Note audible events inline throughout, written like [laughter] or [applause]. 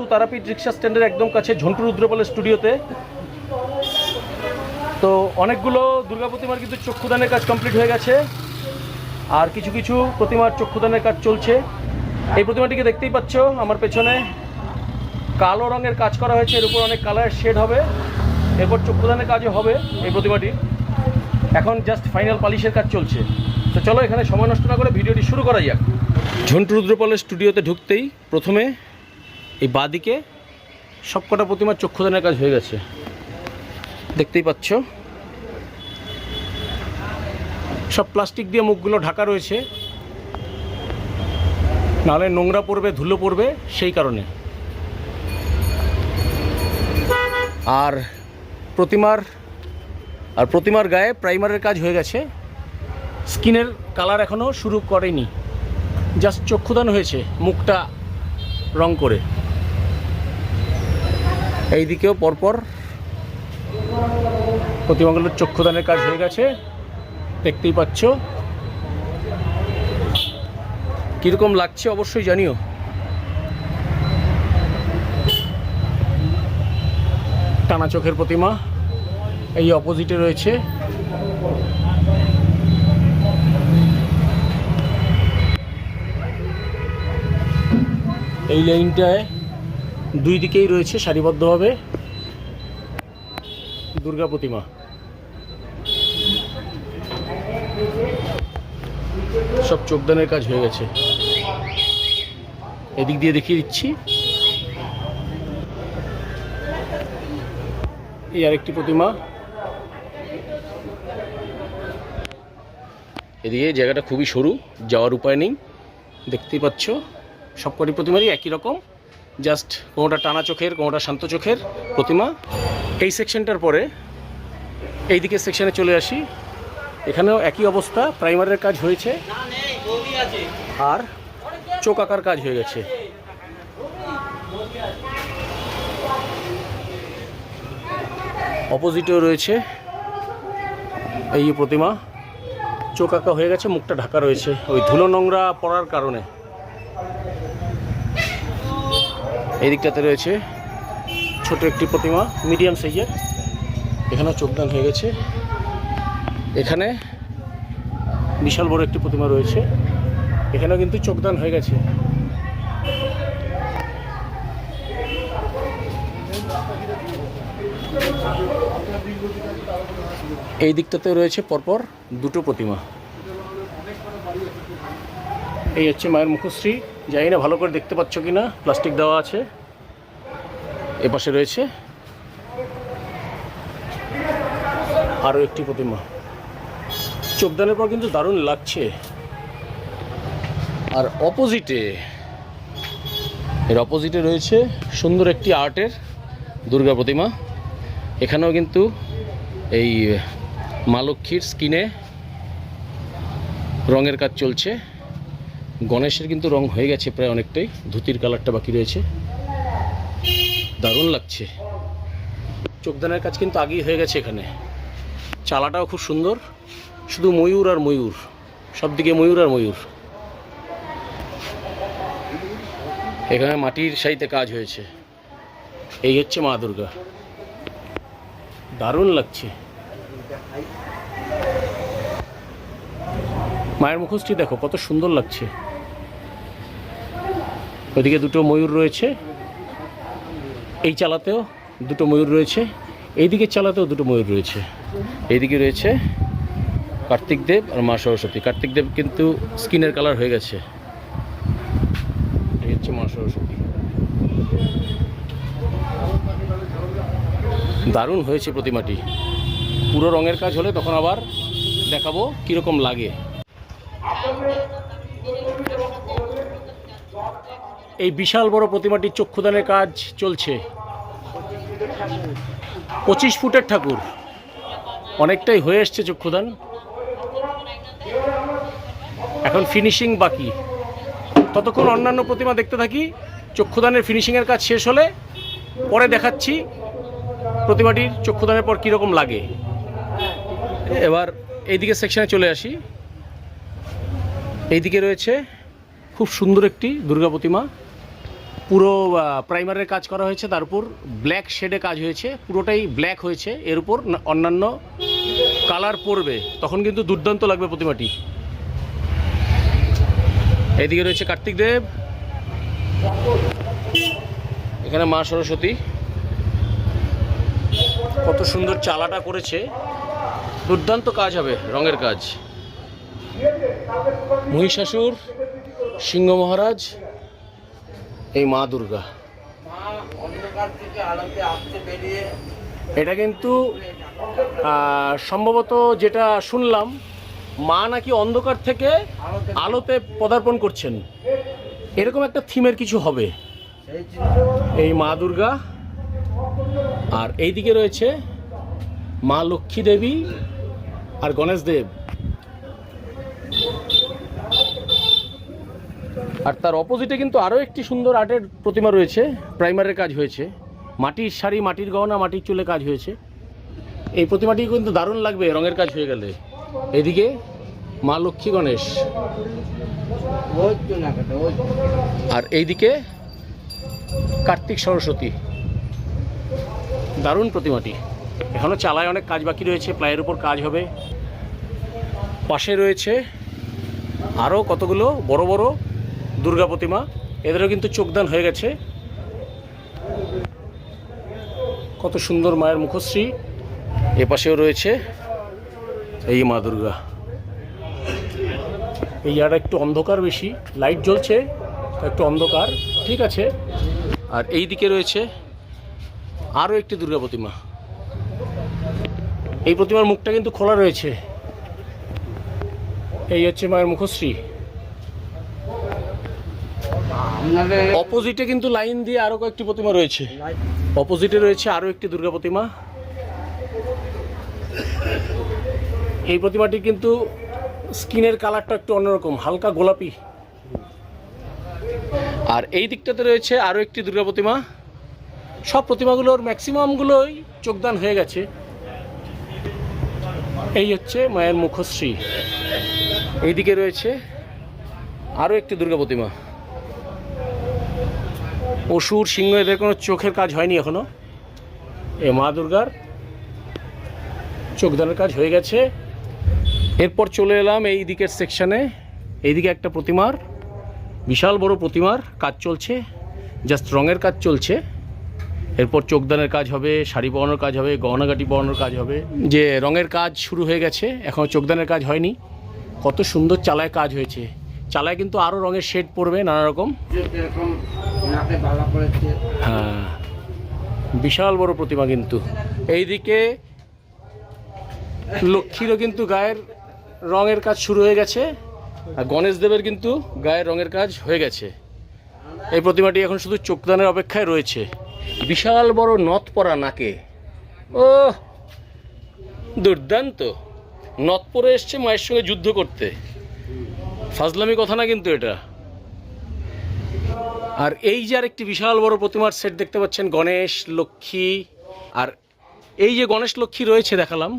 হালতু তারাপীঠ রিক্সা স্ট্যান্ডের একদম কাছে ঝন্টু রুদ্রপালের স্টুডিওতে। তো অনেকগুলো দুর্গা প্রতিমার কিন্তু চক্ষুদানের কাজ কমপ্লিট হয়ে গেছে। আর কিছু কিছু প্রতিমার চক্ষুদানের কাজ চলছে। এই প্রতিমাটিকে দেখতেই পাচ্ছ আমার পেছনে। কালো রঙের কাজ করা হয়েছে, এর উপর অনেক কালার শেড হবে। এরপর চক্ষুদানের কাজও হবে এই প্রতিমাটির। এখন জাস্ট ফাইনাল পালিশের কাজ চলছে। তো চলো এখানে সময় নষ্ট না করে ভিডিওটি শুরু করা যাক। ঝন্টু রুদ্রপালের স্টুডিওতে ঢুকতেই প্রথমে এই বাদিকে সবকটা প্রতিমার চক্ষুদানের কাজ হয়ে গেছে। দেখতেই পাচ্ছ। সব প্লাস্টিক দিয়ে মুখগুলো ঢাকা রয়েছে। নাহলে নোংরা পড়বে, ধুলো পড়বে সেই কারণে। আর প্রতিমার আর প্রতিমার গায়ে প্রাইমারের কাজ হয়ে গেছে। স্কিনের কালার এখনও শুরু করেনি। জাস্ট চক্ষুদান হয়েছে, মুখটা রং করে। এই দিকেও পরপর প্রতিমাগুলোর চক্ষুদানের কাজ হয়ে গেছে। দেখতেই পাচ্ছ। কীরকম লাগছে অবশ্যই জানিও। টানা চোখের প্রতিমা এই অপোজিটে রয়েছে। এই লাইনটায় দুই দিকেই রয়েছে সারিবদ্ধভাবে দুর্গা প্রতিমা। সব চোখদানের কাজ হয়ে গেছে। এদিক দিয়ে দেখিয়ে দিচ্ছি। এই আরেকটি প্রতিমা। এদিকে জায়গাটা খুবই সরু, যাওয়ার উপায় নেই। দেখতেই পাচ্ছ, সবকটি প্রতিমারই একই রকম। জাস্ট কোনোটা টানা চোখের, কোনোটা শান্ত চোখের প্রতিমা। এই সেকশনটার পরে এই দিকের সেকশনে চলে আসি। এখানেও একই অবস্থা, প্রাইমারের কাজ হয়েছে। আর চোখ আঁকার কাজ হয়ে গেছে। অপোজিটেও রয়েছে এই প্রতিমা। চোখ আঁকা হয়ে গেছে, মুখটা ঢাকা রয়েছে। ওই ধুলো নোংরা পড়ার কারণে। এই দিকটাতে রয়েছে ছোট একটি প্রতিমা মিডিয়াম সাইজের এখানেও চোখদান হয়ে গেছে। এখানে বিশাল বড় একটি প্রতিমা রয়েছে। এখানেও কিন্তু চোখদান হয়ে গেছে। এই দিকটাতে রয়েছে পরপর দুটো প্রতিমা। এই হচ্ছে মায়ের মুখশ্রী। জানি না, ভালো করে দেখতে পাচ্ছ কি না প্লাস্টিক দেওয়া আছে। এপাশে রয়েছে আরও একটি প্রতিমা। চোখদানের পর কিন্তু দারুণ লাগছে। আর অপোজিটে এর অপোজিটে রয়েছে সুন্দর একটি আর্টের দুর্গা প্রতিমা। এখানেও কিন্তু এই মা লক্ষ্মীর স্কিনে রঙের কাজ চলছে। গণেশের কিন্তু রং হয়ে গেছে প্রায় অনেকটাই, ধুতির কালারটা বাকি রয়েছে। দারুণ লাগছে। চোখদানের কাজ কিন্তু আগেই হয়ে গেছে এখানে। চালাটাও খুব সুন্দর, শুধু ময়ূর আর ময়ূর সব দিকে ময়ূর আর ময়ূর। এখানে মাটির সাইতে কাজ হয়েছে। এই হচ্ছে মা দুর্গা। দারুণ লাগছে। মায়ের মুখোশটি দেখো, কত সুন্দর লাগছে। ওইদিকে দুটো ময়ূর রয়েছে। এই চালাতেও দুটো ময়ূর রয়েছে। এইদিকে চালাতেও দুটো ময়ূর রয়েছে। এইদিকে রয়েছে কার্তিক দেব আর মা সরস্বতী। কার্তিক দেব কিন্তু স্কিনের কালার হয়ে গেছে। এই হচ্ছে মা সরস্বতী। দারুণ হয়েছে প্রতিমাটি। পুরো রঙের কাজ হলে তখন আবার দেখাবো কীরকম লাগে। এই বিশাল বড় প্রতিমাটির চক্ষুদানের কাজ চলছে। পঁচিশ ফুটের ঠাকুর। অনেকটাই হয়ে এসছে চক্ষুদান। এখন ফিনিশিং বাকি। ততক্ষণ অন্যান্য প্রতিমা দেখতে থাকি। চক্ষুদানের ফিনিশিংয়ের কাজ শেষ হলে পরে দেখাচ্ছি প্রতিমাটির চক্ষুদানের পর কীরকম লাগে। এবার এইদিকে সেকশনে চলে আসি। এইদিকে রয়েছে খুব সুন্দর একটি দুর্গা প্রতিমা। পুরো প্রাইমারের কাজ করা হয়েছে তার উপর ব্ল্যাক শেডে কাজ হয়েছে, পুরোটাই ব্ল্যাক হয়েছে, এর উপর অন্যান্য কালার পড়বে, তখন কিন্তু দুর্দান্ত লাগবে প্রতিমাটি। এদিকে রয়েছে কার্তিক দেব, এখানে মা সরস্বতী। কত সুন্দর চালাটা করেছে, দুর্দান্ত কাজ হবে রঙের কাজ। মহিষাসুর, সিংহ মহারাজ এই মা দুর্গা। এটা কিন্তু সম্ভবত যেটা শুনলাম, মা নাকি অন্ধকার থেকে আলোতে পদার্পণ করছেন। এরকম একটা থিমের কিছু হবে। এই মা দুর্গা, আর এই দিকে রয়েছে মা লক্ষ্মী দেবী আর গণেশ দেব। আর তার অপোজিটে কিন্তু আরও একটি সুন্দর আর্টের প্রতিমা রয়েছে প্রাইমারের কাজ হয়েছে। মাটির শাড়ি, মাটির গহনা, মাটির চুলে কাজ হয়েছে। এই প্রতিমাটি কিন্তু দারুণ লাগবে, রঙের কাজ হয়ে গেলে। এদিকে মা লক্ষ্মী গণেশ। আর এইদিকে কার্তিক সরস্বতী। দারুণ প্রতিমাটি। এখনও চালায় অনেক কাজ বাকি রয়েছে প্লায়ের উপর কাজ হবে। পাশে রয়েছে আরও কতগুলো বড় বড় দুর্গা প্রতিমা, এদেরও কিন্তু চোখদান হয়ে গেছে। কত সুন্দর মায়ের মুখশ্রী। এ পাশেও রয়েছে এই মা দুর্গা। এই জায়গাটা একটু অন্ধকার বেশি, লাইট জ্বলছে একটু অন্ধকার, ঠিক আছে। আর এই দিকে রয়েছে আরও একটি দুর্গা প্রতিমা। এই প্রতিমার মুখটা কিন্তু খোলা রয়েছে। এই হচ্ছে মায়ের মুখশ্রী। অপোজিটে কিন্তু লাইন দিয়ে আরও কয়েকটি প্রতিমা রয়েছে। অপোজিটে রয়েছে আরও একটি দুর্গা প্রতিমা। এই প্রতিমাটি কিন্তু স্কিনের কালারটা একটু অন্যরকম, হালকা গোলাপি। আর এই দিকটাতে রয়েছে আরও একটি দুর্গা প্রতিমা। সব প্রতিমাগুলোর ম্যাক্সিমামগুলোই যোগদান হয়ে গেছে। এই হচ্ছে মায়ের মুখশ্রী। এইদিকে রয়েছে আরও একটি দুর্গা প্রতিমা। অসুর, সিংহ এদের কোনো চোখের কাজ হয়নি এখনও। এ মা দুর্গার চোখদানের কাজ হয়ে গেছে। এরপর চলে এলাম এই দিকের সেকশনে এইদিকে একটা প্রতিমার, বিশাল বড় প্রতিমার কাজ চলছে জাস্ট রঙের কাজ চলছে। এরপর চোখদানের কাজ হবে, শাড়ি পরানোর কাজ হবে, গহনাগাটি পরানোর কাজ হবে। যে রঙের কাজ শুরু হয়ে গেছে এখনও চোখদানের কাজ হয়নি। কত সুন্দর চালায় কাজ হয়েছে। চালায় কিন্তু আরও রঙের শেড পড়বে নানা রকম। হ্যাঁ বিশাল বড় প্রতিমা কিন্তু। এইদিকে লক্ষ্মীরও কিন্তু গায়ের রঙের কাজ শুরু হয়ে গেছে, আর গণেশ দেবের কিন্তু গায়ের রঙের কাজ হয়ে গেছে। এই প্রতিমাটি এখন শুধু চোখদানের অপেক্ষায় রয়েছে। বিশাল বড় নথ পরা নাকে। ও, দুর্দান্ত। নথ পরে এসছে মায়ের সঙ্গে যুদ্ধ করতে। ফাজলামি কথা না কিন্তু এটা। আর এই যে আর একটি বিশাল বড় প্রতিমার সেট দেখতে পাচ্ছেন, গণেশ, লক্ষ্মী। আর এই যে গণেশ, লক্ষ্মী রয়েছে দেখালাম,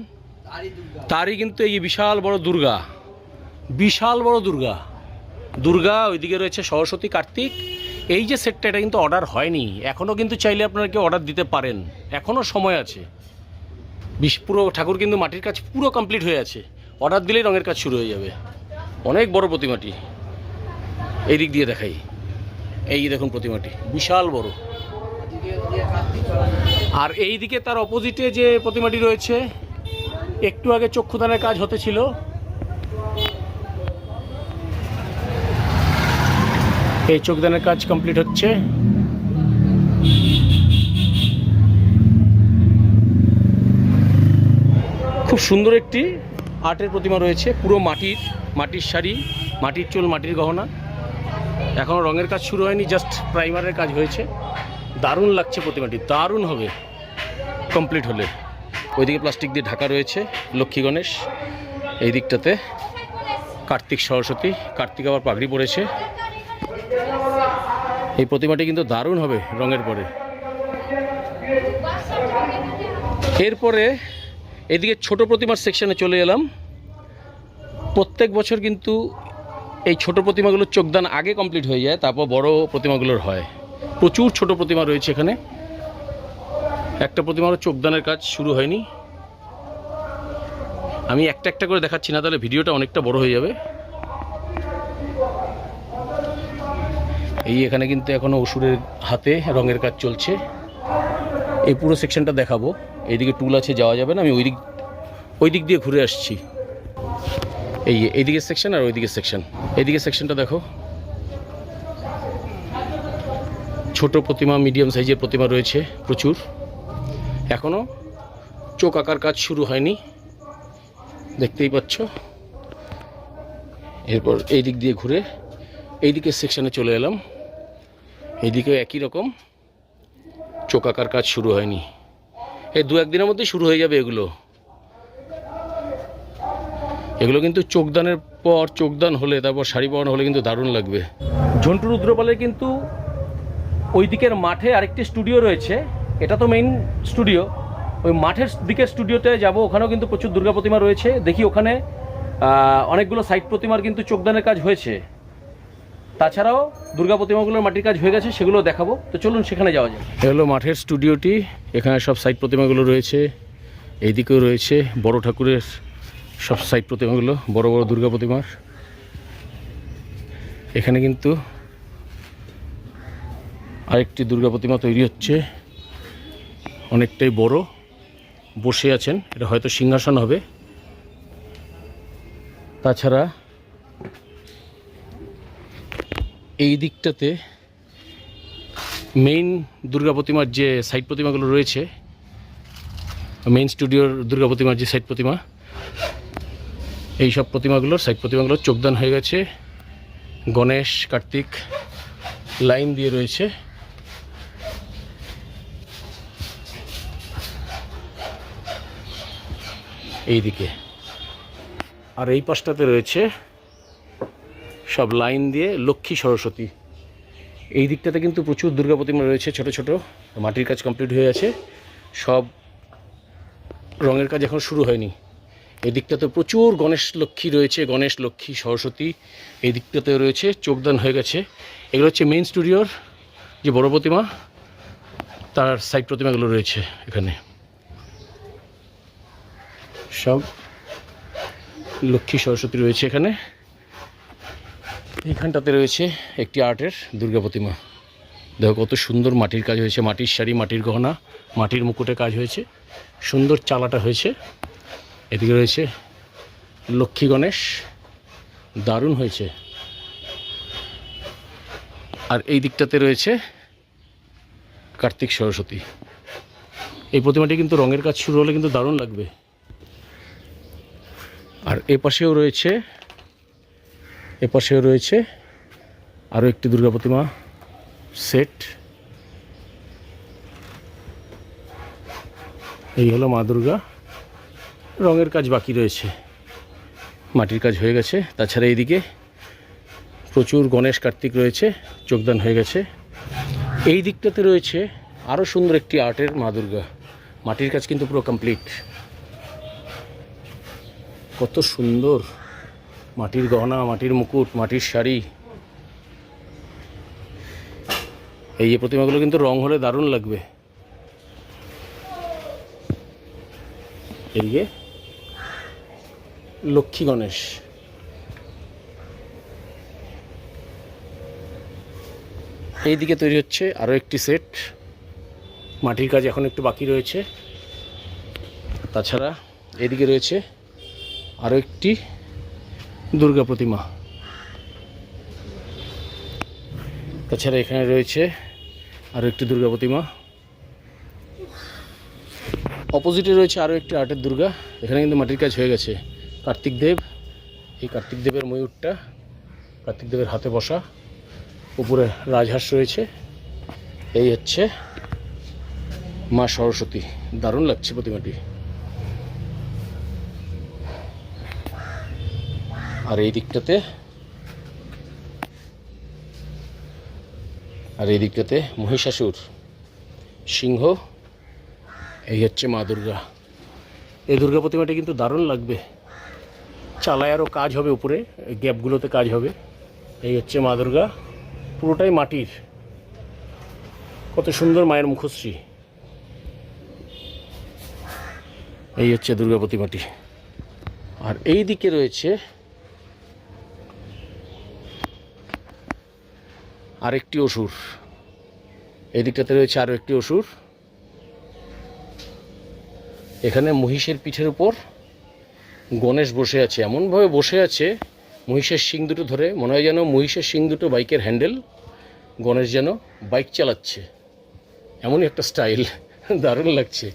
তারই কিন্তু এই বিশাল বড় দুর্গা। বিশাল বড় দুর্গা। দুর্গা ওইদিকে রয়েছে সরস্বতী, কার্তিক। এই যে সেটটা, এটা কিন্তু অর্ডার হয়নি। এখনও কিন্তু চাইলে আপনারা কেউ অর্ডার দিতে পারেন। এখনও সময় আছে। বিশ, পুরো ঠাকুর কিন্তু মাটির কাজ পুরো কমপ্লিট হয়ে আছে। অর্ডার দিলেই রঙের কাজ শুরু হয়ে যাবে। অনেক বড় প্রতিমাটি। এই দিক দিয়ে দেখাই। এই দেখুন প্রতিমাটি, বিশাল বড়। আর এই দিকে তার অপোজিটে যে প্রতিমাটি রয়েছে, একটু আগে চক্ষুদানের কাজ হতেছিল এই চোখদানের কাজ কমপ্লিট হচ্ছে। খুব সুন্দর একটি আর্টের প্রতিমা রয়েছে, পুরো মাটির মাটির শাড়ি, মাটির চুল, মাটির গহনা। এখনও রঙের কাজ শুরু হয়নি জাস্ট প্রাইমারের কাজ হয়েছে। দারুণ লাগছে প্রতিমাটি, দারুণ হবে। কমপ্লিট হলে। ওইদিকে প্লাস্টিক দিয়ে ঢাকা রয়েছে, লক্ষ্মী গণেশ। এই দিকটাতে কার্তিক সরস্বতী, কার্তিক আবার পাগড়ি পরেছে। এই প্রতিমাটি কিন্তু দারুণ হবে রঙের পরে। এরপরে এদিকে ছোট প্রতিমার সেকশনে চলে এলাম। প্রত্যেক বছর কিন্তু এই ছোট প্রতিমাগুলোর চোখদান আগে কমপ্লিট হয়ে যায়, তারপর বড় প্রতিমাগুলোর হয়। প্রচুর ছোট প্রতিমা রয়েছে এখানে। একটা প্রতিমারও চোখদানের কাজ শুরু হয়নি। আমি একটা একটা করে দেখাচ্ছি না, তাহলে ভিডিওটা অনেকটা বড় হয়ে যাবে। এই এখানে কিন্তু এখনও অসুরের হাতে রঙের কাজ চলছে। এই পুরো সেকশনটা দেখাবো। এইদিকে টুল আছে, যাওয়া যাবে না। আমি ওই দিক ওই দিক দিয়ে ঘুরে আসছি। এই এইদিকে সেকশন আর ওইদিকে সেকশন। এইদিকে সেকশনটা দেখো। ছোট প্রতিমা মিডিয়াম সাইজের প্রতিমা রয়েছে প্রচুর। এখনও চোখ আঁকার কাজ শুরু হয়নি। দেখতেই পাচ্ছ। এরপর এই দিক দিয়ে ঘুরে এই দিকের সেকশনে চলে এলাম। এইদিকে একই রকম। চোখ আঁকার কাজ শুরু হয়নি। এই দু একদিনের মধ্যে শুরু হয়ে যাবে এগুলো। এগুলো কিন্তু চোখদানের পর চোখদান হলে তারপর শাড়ি পরানো হলে কিন্তু দারুণ লাগবে। ঝন্টু রুদ্রপালের কিন্তু ওই দিকের মাঠে আরেকটি স্টুডিও রয়েছে। এটা তো মেইন স্টুডিও। ওই মাঠের দিকের স্টুডিওতে যাব ওখানেও কিন্তু প্রচুর দুর্গা প্রতিমা রয়েছে। দেখি ওখানে অনেকগুলো সাইড প্রতিমার কিন্তু চোখদানের কাজ হয়েছে। তাছাড়াও দুর্গা প্রতিমাগুলোর মাটির কাজ হয়ে গেছে সেগুলো দেখাবো। তো চলুন সেখানে যাওয়া যায় হলো মাঠের স্টুডিওটি। এখানে সব সাইড প্রতিমাগুলো রয়েছে এইদিকেও রয়েছে বড় ঠাকুরের সব সাইড প্রতিমাগুলো, বড় বড় দুর্গা প্রতিমার। এখানে কিন্তু আরেকটি দুর্গা প্রতিমা তৈরি হচ্ছে। অনেকটাই বড়। বসে আছেন, এটা হয়তো সিংহাসন হবে। তাছাড়া এই দিকটাতে মেইন দুর্গা প্রতিমার যে সাইড প্রতিমাগুলো রয়েছে মেইন স্টুডিওর দুর্গা প্রতিমার যে সাইড প্রতিমা এই সব প্রতিমাগুলোর সাইড প্রতিমাগুলোর যোগদান হয়ে গেছে। গণেশ, কার্তিক, লাইন দিয়ে রয়েছে। এইদিকে। আর এই পাশটাতে রয়েছে সব লাইন দিয়ে লক্ষ্মী সরস্বতী। এই দিকটাতে কিন্তু প্রচুর দুর্গা প্রতিমা রয়েছে, ছোট ছোট। মাটির কাজ কমপ্লিট হয়ে আছে। সব রঙের কাজ এখন শুরু হয়নি। এই দিকটাতে প্রচুর গণেশ লক্ষ্মী রয়েছে, গণেশ লক্ষ্মী সরস্বতী এই দিকটাতে রয়েছে চোখদান হয়ে গেছে। এগুলো হচ্ছে মেইন স্টুডিওর যে বড় প্রতিমা, তার সাইড প্রতিমাগুলো রয়েছে এখানে। সব লক্ষ্মী সরস্বতী রয়েছে এখানে। এইখানটাতে রয়েছে একটি আর্টের দুর্গা প্রতিমা। দেখো কত সুন্দর মাটির কাজ হয়েছে, মাটির শাড়ি, মাটির গহনা, মাটির মুকুটে কাজ হয়েছে। সুন্দর চালাটা হয়েছে। এদিকে রয়েছে লক্ষ্মী গণেশ। দারুণ হয়েছে। আর এই দিকটাতে রয়েছে কার্তিক সরস্বতী। এই প্রতিমাটি কিন্তু রঙের কাজ শুরু হলে কিন্তু দারুণ লাগবে। আর এ পাশেও রয়েছে, এ পাশেও রয়েছে আরও একটি দুর্গা প্রতিমা সেট। এই হলো মা দুর্গা। রঙের কাজ বাকি রয়েছে। মাটির কাজ হয়ে গেছে। তাছাড়া এইদিকে প্রচুর গণেশ কার্তিক রয়েছে, যোগদান হয়ে গেছে। এই দিকটাতে রয়েছে আরও সুন্দর একটি আর্টের মা দুর্গা। মাটির কাজ কিন্তু পুরো কমপ্লিট কত সুন্দর মাটির গহনা, মাটির মুকুট, মাটির শাড়ি। এই যে প্রতিমাগুলো কিন্তু রং হলে দারুণ লাগবে। যে লক্ষ্মী গণেশ। এইদিকে তৈরি হচ্ছে আরও একটি সেট। মাটির কাজ এখন একটু বাকি রয়েছে। তাছাড়া এদিকে রয়েছে আরও একটি দুর্গা প্রতিমা। তাছাড়া এখানে রয়েছে আরও একটি দুর্গা প্রতিমা। অপোজিটে রয়েছে আরও একটি আর্টের দুর্গা। এখানে কিন্তু মাটির কাজ হয়ে গেছে। কার্তিক দেব। এই কার্তিক দেবের ময়ূরটা কার্তিক দেবের হাতে বসা উপরে রাজহাঁস রয়েছে। এই হচ্ছে মা সরস্বতী। দারুণ লাগছে প্রতিমাটি। আর এই দিকটাতে আর এই দিকটাতে মহিষাসুর সিংহ। এই হচ্ছে মা দুর্গা। এই দুর্গা প্রতিমাটি কিন্তু দারুণ লাগবে। চালায় আরও কাজ হবে উপরে গ্যাপগুলোতে কাজ হবে। এই হচ্ছে মা দুর্গা। পুরোটাই মাটির। কত সুন্দর মায়ের মুখশ্রী। এই হচ্ছে দুর্গা প্রতিমাটি। আর এই দিকে রয়েছে আরেকটি অসুর। এই দিকটাতে রয়েছে আরও একটি অসুর। এখানে মহিষের পিঠের উপর গণেশ বসে আছে। এমনভাবে বসে আছে, মহিষের শিং দুটো ধরে, মনে হয় যেন মহিষের শিং দুটো বাইকের হ্যান্ডেল। গণেশ যেন বাইক চালাচ্ছে। এমনই একটা স্টাইল। [laughs] দারুণ লাগছে।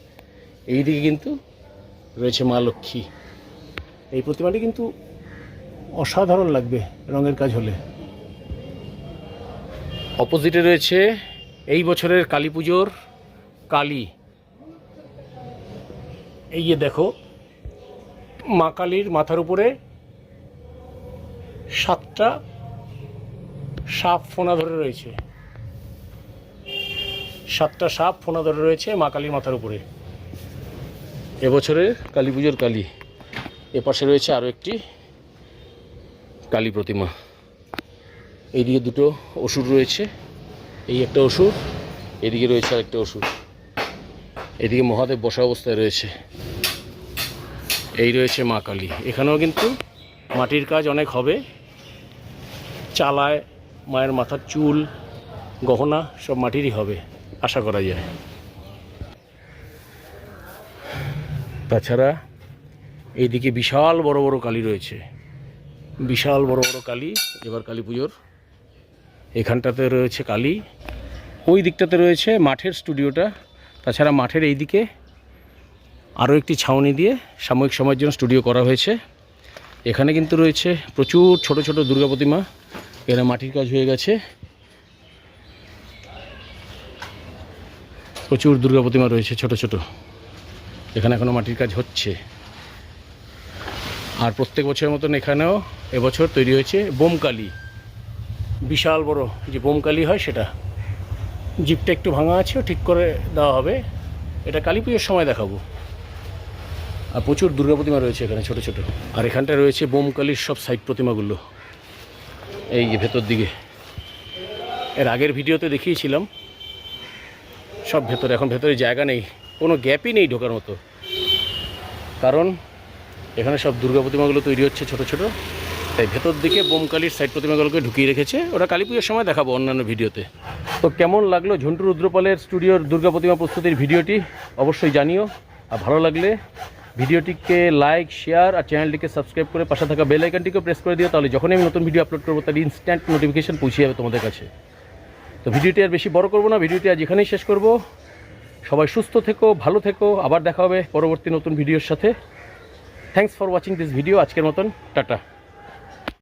এই দিকে কিন্তু রয়েছে মা লক্ষ্মী। এই প্রতিমাটি কিন্তু অসাধারণ লাগবে রঙের কাজ হলে। অপোজিটে রয়েছে এই বছরের কালী পুজোর কালী। এই যে দেখো মা কালীর মাথার উপরে সাতটা সাপ ফোনা ধরে রয়েছে। সাতটা সাপ ফোনা ধরে রয়েছে মা কালীর মাথার উপরে। এবছরের কালী পুজোর কালী। এপাশে রয়েছে আরও একটি কালী প্রতিমা। এইদিকে দুটো অসুর রয়েছে। এই একটা অসুর, এদিকে রয়েছে আরেকটা অসুর। এদিকে মহাদেব বসা অবস্থায় রয়েছে। এই রয়েছে মা কালী। এখানেও কিন্তু মাটির কাজ অনেক হবে। চালায়, মায়ের মাথার চুল, গহনা সব মাটিরই হবে, আশা করা যায়। তাছাড়া এইদিকে বিশাল বড় বড় কালী রয়েছে। বিশাল বড় বড় কালী, এবার কালী পুজোর। এখানটাতে রয়েছে কালী। ওই দিকটাতে রয়েছে মাঠের স্টুডিওটা। তাছাড়া মাঠের এই দিকে আরও একটি ছাউনি দিয়ে সাময়িক সময়ের জন্য স্টুডিও করা হয়েছে। এখানে কিন্তু রয়েছে প্রচুর ছোট ছোট দুর্গা প্রতিমা। এখানে মাটির কাজ হয়ে গেছে। প্রচুর দুর্গা প্রতিমা রয়েছে ছোট ছোট। এখানে এখনও মাটির কাজ হচ্ছে। আর প্রত্যেক বছরের মতন এখানেও এবছর তৈরি হয়েছে বোমকালি। বিশাল বড় যে বোমকালি হয় সেটা। জিপটা একটু ভাঙা আছে, ঠিক করে দেওয়া হবে। এটা কালী পুজোর সময় দেখাবো। আর প্রচুর দুর্গা প্রতিমা রয়েছে এখানে, ছোট ছোট। আর এখানটায় রয়েছে বোমকালির সব সাইড প্রতিমাগুলো। এই যে ভেতর দিকে। এর আগের ভিডিওতে দেখিয়েছিলাম। সব ভেতরে, এখন ভেতরে জায়গা নেই। কোনো গ্যাপই নেই ঢোকার মতো। কারণ এখানে সব দুর্গা প্রতিমাগুলো তৈরি হচ্ছে ছোট ছোট। তাই ভেতর দিকে বোমকালির সাইড প্রতিমাগুলোকে ঢুকিয়ে রেখেছে। ওটা কালী পুজোর সময় দেখাবো অন্যান্য ভিডিওতে। তো কেমন লাগল ঝন্টু রুদ্রপালের স্টুডিওর দুর্গা প্রতিমা প্রস্তুতির ভিডিওটি? অবশ্যই জানিও। আর ভালো লাগলে ভিডিওটিকে লাইক, শেয়ার আর চ্যানেলটিকে সাবস্ক্রাইব করে পাশে থাকা বেল আইকনটিকেও প্রেস করে দিও, তাহলে যখনই আমি নতুন ভিডিও আপলোড করব, তার ইনস্ট্যান্ট নোটিফিকেশন পৌঁছে যাবে তোমাদের কাছে। তো ভিডিওটি আর বেশি বড় করব না, ভিডিওটি আজ এখানেই শেষ করব। সবাই সুস্থ থেকো, ভালো থেকো, আবার দেখা হবে পরবর্তী নতুন ভিডিওর সাথে। Thanks for watching this video আজকের মতন, টাটা।